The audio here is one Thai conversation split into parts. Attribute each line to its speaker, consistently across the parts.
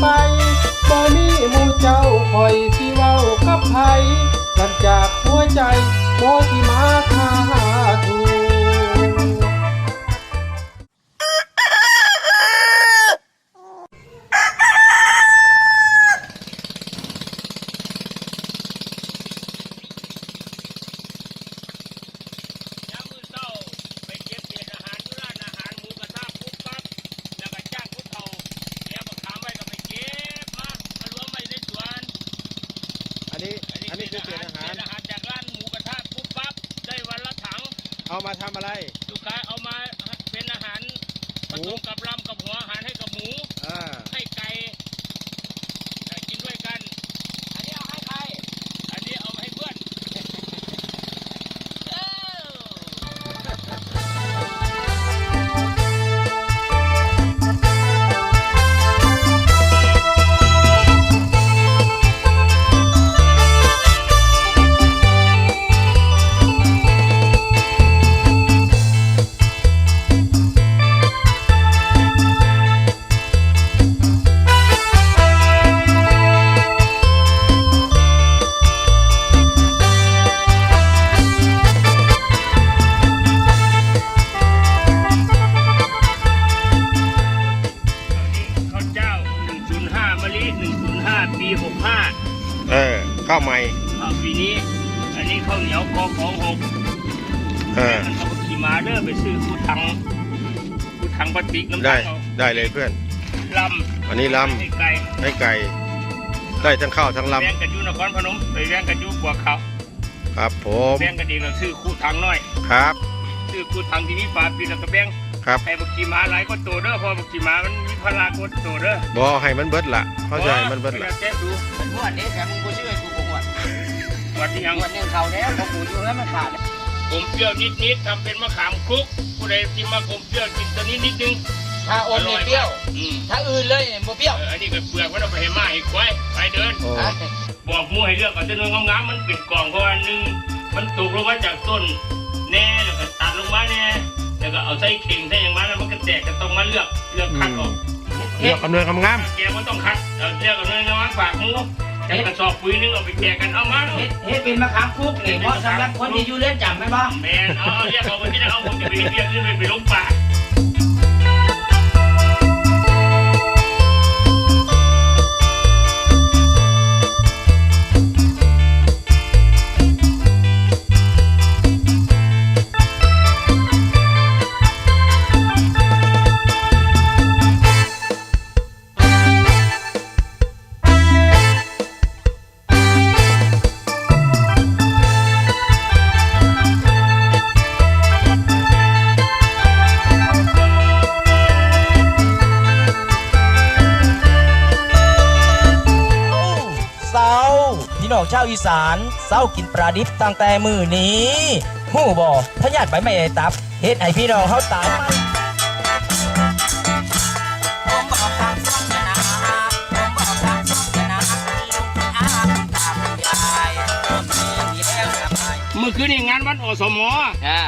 Speaker 1: ไปบ่มีหมูเจ้าคอ
Speaker 2: ยสิเว้ากับไผกันจากหัวใจบ่ที่มา
Speaker 3: หา
Speaker 2: ทู
Speaker 3: เอามาทำอะไร
Speaker 2: ลูกค้าเอามาเป็นอาหารผสมกับลำกับาวใหม่อ่าปีนี้ อันนี้ข้าวเหนียวกอของหก
Speaker 3: เออ
Speaker 2: มันเอาไปขี่ม้าเด้อไปซื้อคู่ถังคู่ถังพลาสติกน้ำ
Speaker 3: ได้
Speaker 2: ตาลเอา
Speaker 3: ได้เลยเพื่อน
Speaker 2: ล
Speaker 3: อันนี้ำล
Speaker 2: ให้ไก่ำ
Speaker 3: ให้ไก่ ได้ทั้งข้าวทั้งล
Speaker 2: แบ่งกันอยู่นครพนมไปแบ่งกันอยู่กว่าเขาำ
Speaker 3: ครับผม
Speaker 2: แบ่งกันเองเราซื้อคู่ถังน้อย
Speaker 3: ครับ
Speaker 2: ซื้อคู่ถังที่มีฝาปิดแล้วก็แบ่ง
Speaker 3: ครับ
Speaker 2: ให้บักขี่ม้าหลายก็โตเด้อเพอบักขี่ม้ามันมีพลากดโตเด้อบ
Speaker 3: อให้มันเบิดละเข้าใจมันเบิดละ
Speaker 2: แจ๊ดู
Speaker 4: มันงวดนี้แต่มึงกูชื่อกูกู งวด
Speaker 2: วันที่ยัง
Speaker 4: งวดหนึ่งเขาแล้วของกูอยู่แล้วมันขาด
Speaker 2: ผมเปรี้ยวนิดๆทำเป็นมะขามคลุกผู้ใดที่มาผมเปรี้ยวกินตัวนี้นิดนึง
Speaker 4: ถ้าอมเนี่ยเปรี้ยว
Speaker 2: อืม
Speaker 4: ถ้าอื่นเลยเนี่ยบ่เปรี้ยว
Speaker 2: เอออันนี้ก็เปลือกมันเอาไปให้มาให้ควายไปเดิน
Speaker 3: โอ้
Speaker 4: อะ
Speaker 2: บอกหมูให้เลือกเอาแต่เนื้องามๆมันเป็นกล่องเพราะว่าหนึงมันตกลงมาจากต้นแน่แล้วก็ตัดลงมาแน่แล้วก็เอาใส่เข่งใส่อย่างมาแล้วมันก็แตกก็ต้องมาเลือกเลือกคัดออก
Speaker 3: เลือกกำเนิดคำงาม
Speaker 2: แกก็ต้องคัดเอาเลือกเอาเนื้อมาฝากหมู แต่กระสอบปุ๋ยนึงเอาไปแจกกันเอามาเนาะ
Speaker 4: เฮ็ดเฮ็ดเป็นมะขามคุกนี่เพราะสำหรับคนที่อยู่เรือนจำไหมบ่
Speaker 2: แมนเอาเอาเรียกเอาไปที่นั่นเอาผมจะไปเรียกขึ้นไปไปลงป่า
Speaker 5: องชาวอีสานเศร้ากินปลาดิบตั้งแต่มือนี้หู้บ่พญาติใบไม่ได้ตับเฮ็ดให้พี่น้องเขาตายมัน
Speaker 4: ผมบอกทางช่องชนะผมบอกทางช่องชนะลุงอาตามยายผมมีเดียวกับไป
Speaker 2: เมื่อคืนนี้งานวันอสม
Speaker 4: อ่า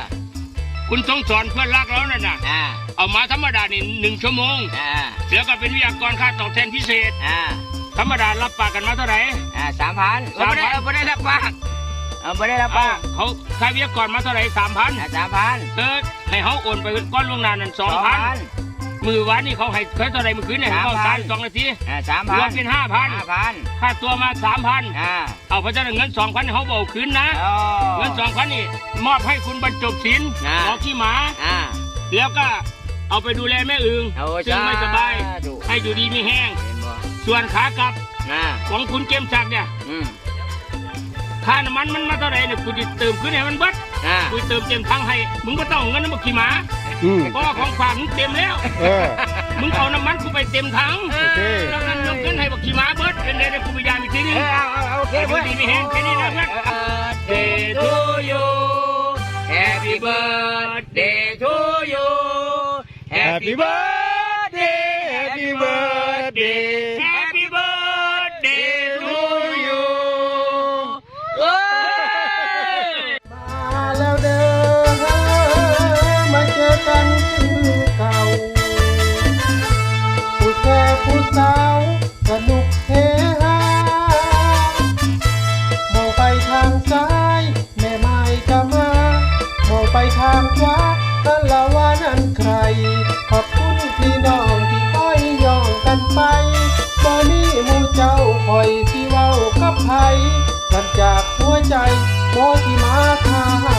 Speaker 2: คุณต้องสอนเพื่อนรักเรานั่นน่ะ
Speaker 4: อ่า
Speaker 2: เอามาธรรมดานี่หนึ่งชั่วโมง
Speaker 4: อ่า
Speaker 2: แล้วก็เป็นวิทยากรค่าตอบแทนพิเศษ
Speaker 4: อ่า
Speaker 2: ธรรมดารับปากกันมาเท่าไหร่
Speaker 4: อ่าสามพัน
Speaker 2: สามพัน
Speaker 4: เอาไม่ได้รับปากเอาไม่ได้รับ
Speaker 2: อ่า
Speaker 4: ปาก
Speaker 2: เขาค่าวิทยากรมาเท่าไหร่สามพัน
Speaker 4: อ่าสามพัน
Speaker 2: เออให้เขาโอนไปก้อนล่วงหน้านั่นสองพันมือวานนี่เขาให้เขาเท่าไหร่เมื่อคืนเนี่ยเขาสามสองนาที
Speaker 4: อ่าสาม
Speaker 2: ร
Speaker 4: พั
Speaker 2: วนมเป็นห้าพัน
Speaker 4: ห้าพัน
Speaker 2: ค่าตัวมาสามพัน
Speaker 4: อ่า
Speaker 2: เอาเพราะฉะนั้นเงินสองพันเขาบอกคืนนะ
Speaker 4: โอ้
Speaker 2: เงินสองพันนี่มอบให้คุณบรรจบศิลป์
Speaker 4: อ่า
Speaker 2: หมอขี้หมา
Speaker 4: อ่า
Speaker 2: แล้วก็เอาไปดูแลแม่อึง
Speaker 4: โอ้
Speaker 2: ซึ่งไม่สบาย
Speaker 4: สาธุ
Speaker 2: ให้อยู่ดีมีแห้ง
Speaker 4: เห็นบ่
Speaker 2: ส่วนขากลับ
Speaker 4: อ่า
Speaker 2: ของคุณเกมศักดิ์เนี่ย
Speaker 4: อืม
Speaker 2: ค่าน้ำมันมันมาเท่าไหร่เนี่ยกูจะเติมขึ้นให้มันเบัด
Speaker 4: อ่า
Speaker 2: กูเติมเต็มทั้งให้ มึงก็ต้องเอาเงินน้ำมันขี่หมา
Speaker 3: อืม
Speaker 2: เพราะว่าของฝากมึงเต็มแล้ว
Speaker 3: เออ
Speaker 2: มึงเอาน้ำมันกูไปเต็มถัง
Speaker 3: โอเค
Speaker 2: แล้วนั้นยกขึ้นให้บักขี่หมาเบิดเป็นไงเดี๋ยวกูไปยามอีกทีนึง
Speaker 4: เออเอาเอาเอาโอเค
Speaker 2: ให้
Speaker 4: เพื่อน
Speaker 2: ดีมีแห้งแค่นี้นะเพื่อน
Speaker 4: Birthday to you Happy birthday to you
Speaker 3: Happy birthday Happy birthday
Speaker 2: Happy birthday ซ้า
Speaker 4: ยแม่ไม้
Speaker 1: ก็มามองไปทางขวาตะละว่านั้นใคร ขอบคุณพี่น้องที่คอยย่องกันไปตอนนี้มูเจ้าคอยสิเว้ากับไผมันจากหัวใจบ่ที่มาคา